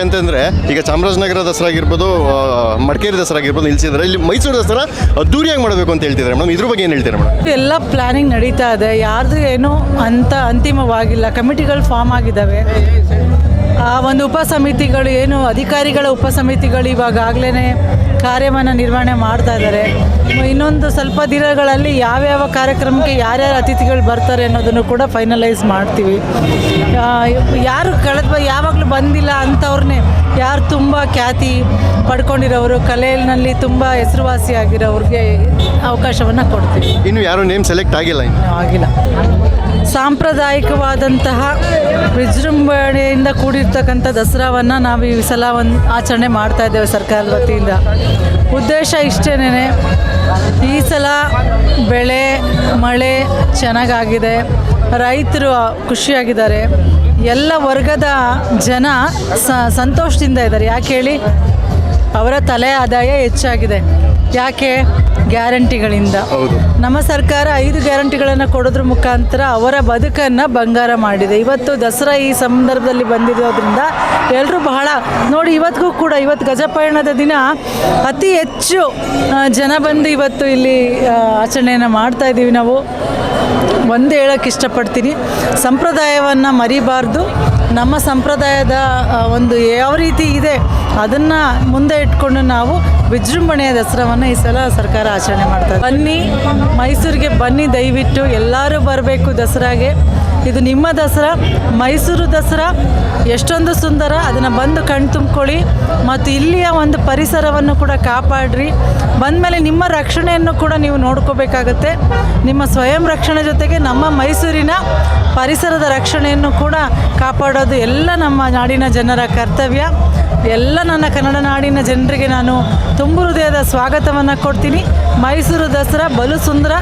ಅಂತಂದ್ರೆ ಈಗ ಚಾಮರಾಜನಗರ ದಸರಾ ಆಗಿರ್ಬೋದು ಮಡಿಕೇರಿ ದಸರಾ ಆಗಿರ್ಬೋದು ನಿಲ್ಸಿದ್ರೆ, ಇಲ್ಲಿ ಮೈಸೂರು ದಸರಾ ಅದ್ದೂರಿಯಾಗಿ ಮಾಡಬೇಕು ಅಂತ ಹೇಳ್ತಿದ್ದಾರೆ ಮೇಡಮ್. ಇದ್ರ ಬಗ್ಗೆ ಏನು ಹೇಳ್ತೀರಾ ಮೇಡಮ್? ಎಲ್ಲ ಪ್ಲಾನಿಂಗ್ ನಡೀತಾ ಇದೆ. ಯಾರ್ದು ಏನು ಅಂತ ಅಂತಿಮವಾಗಿಲ್ಲ. ಕಮಿಟಿಗಳು ಫಾರ್ಮ್ ಆಗಿದ್ದಾವೆ. ಆ ಒಂದು ಉಪಸಮಿತಿಗಳು ಏನು ಅಧಿಕಾರಿಗಳ ಉಪಸಮಿತಿಗಳು ಇವಾಗಾಗಲೇ ಕಾರ್ಯವನ್ನು ನಿರ್ವಹಣೆ ಮಾಡ್ತಾ ಇದ್ದಾರೆ. ಇನ್ನೊಂದು ಸ್ವಲ್ಪ ದಿನಗಳಲ್ಲಿ ಯಾವ್ಯಾವ ಕಾರ್ಯಕ್ರಮಕ್ಕೆ ಯಾರ್ಯಾರು ಅತಿಥಿಗಳು ಬರ್ತಾರೆ ಅನ್ನೋದನ್ನು ಕೂಡ ಫೈನಲೈಸ್ ಮಾಡ್ತೀವಿ. ಯಾರು ಕಳೆದ ಯಾವಾಗಲೂ ಬಂದಿಲ್ಲ ಅಂಥವ್ರನ್ನೇ ಯಾರು ತುಂಬ ಖ್ಯಾತಿ ಪಡ್ಕೊಂಡಿರೋರು ಕಲೆಯಲ್ಲಿ ತುಂಬ ಹೆಸರುವಾಸಿಯಾಗಿರೋರಿಗೆ ಅವಕಾಶವನ್ನು ಕೊಡ್ತೀವಿ. ಇನ್ನು ಯಾರು ನೇಮ್ ಸೆಲೆಕ್ಟ್ ಆಗಿಲ್ಲ ಆಗಿಲ್ಲ. ಸಾಂಪ್ರದಾಯಿಕವಾದಂತಹ ವಿಜೃಂಭಣೆಯಿಂದ ಕೂಡಿರ್ತಕ್ಕಂಥ ದಸರಾವನ್ನು ನಾವು ಈ ಸಲ ಒಂದು ಆಚರಣೆ ಮಾಡ್ತಾ ಇದ್ದೇವೆ ಸರ್ಕಾರದ ವತಿಯಿಂದ. ಉದ್ದೇಶ ಇಷ್ಟೇನೇ ಈ ಸಲ ಬೆಳೆ, ಮಳೆ ಚೆನ್ನಾಗಾಗಿದೆ, ರೈತರು ಖುಷಿಯಾಗಿದ್ದಾರೆ, ಎಲ್ಲ ವರ್ಗದ ಜನ ಸಂತೋಷದಿಂದ ಇದ್ದಾರೆ. ಯಾಕೆ ಹೇಳಿ, ಅವರ ತಲೆ ಆದಾಯ ಹೆಚ್ಚಾಗಿದೆ. ಯಾಕೆ? ಗ್ಯಾರಂಟಿಗಳಿಂದ. ನಮ್ಮ ಸರ್ಕಾರ ಐದು ಗ್ಯಾರಂಟಿಗಳನ್ನು ಕೊಡೋದ್ರ ಮುಖಾಂತರ ಅವರ ಬದುಕನ್ನು ಬಂಗಾರ ಮಾಡಿದೆ. ಇವತ್ತು ದಸರಾ ಈ ಸಂದರ್ಭದಲ್ಲಿ ಬಂದಿರೋದ್ರಿಂದ ಎಲ್ಲರೂ ಬಹಳ ನೋಡಿ ಇವತ್ತಿಗೂ ಕೂಡ ಇವತ್ತು ಗಜಪಯಣದ ದಿನ ಅತಿ ಹೆಚ್ಚು ಜನ ಬಂದು ಇವತ್ತು ಇಲ್ಲಿ ಆಚರಣೆಯನ್ನು ಮಾಡ್ತಾ ಇದ್ದೀವಿ ನಾವು. ಒಂದು ಹೇಳೋಕ್ಕೆ ಇಷ್ಟಪಡ್ತೀನಿ. ಸಂಪ್ರದಾಯವನ್ನು ಮರಿಬಾರ್ದು. ನಮ್ಮ ಸಂಪ್ರದಾಯದ ಒಂದು ಯಾವ ರೀತಿ ಇದೆ ಅದನ್ನು ಮುಂದೆ ಇಟ್ಕೊಂಡು ನಾವು ವಿಜೃಂಭಣೆಯ ದಸರಾವನ್ನು ಈ ಸಲ ಸರ್ಕಾರ ಆಚರಣೆ ಮಾಡ್ತಾರೆ ಬನ್ನಿ, ಮೈಸೂರಿಗೆ ಬನ್ನಿ ದಯವಿಟ್ಟು. ಎಲ್ಲರೂ ಬರಬೇಕು ದಸರಾಗೆ. ಇದು ನಿಮ್ಮ ದಸರಾ, ಮೈಸೂರು ದಸರಾ. ಎಷ್ಟೊಂದು ಸುಂದರ, ಅದನ್ನು ಬಂದು ಕಣ್ ತುಂಬಿಕೊಳ್ಳಿ. ಮತ್ತು ಇಲ್ಲಿಯ ಒಂದು ಪರಿಸರವನ್ನು ಕೂಡ ಕಾಪಾಡ್ರಿ. ಬಂದಮೇಲೆ ನಿಮ್ಮ ರಕ್ಷಣೆಯನ್ನು ಕೂಡ ನೀವು ನೋಡ್ಕೋಬೇಕಾಗತ್ತೆ. ನಿಮ್ಮ ಸ್ವಯಂ ರಕ್ಷಣೆ ಜೊತೆಗೆ ನಮ್ಮ ಮೈಸೂರಿನ ಪರಿಸರದ ರಕ್ಷಣೆಯನ್ನು ಕೂಡ ಕಾಪಾಡೋದು ಎಲ್ಲ ನಮ್ಮ ನಾಡಿನ ಜನರ ಕರ್ತವ್ಯ. ಎಲ್ಲ ನನ್ನ ಕನ್ನಡ ನಾಡಿನ ಜನರಿಗೆ ನಾನು ತುಂಬು ಹೃದಯದ ಸ್ವಾಗತವನ್ನು ಕೊಡ್ತೀನಿ. ಮೈಸೂರು ದಸರಾ ಬಲು ಸುಂದರ,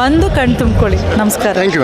ಬಂದು ಕಣ್ ತುಂಬ್ಕೊಳ್ಳಿ. ನಮಸ್ಕಾರ. ಥ್ಯಾಂಕ್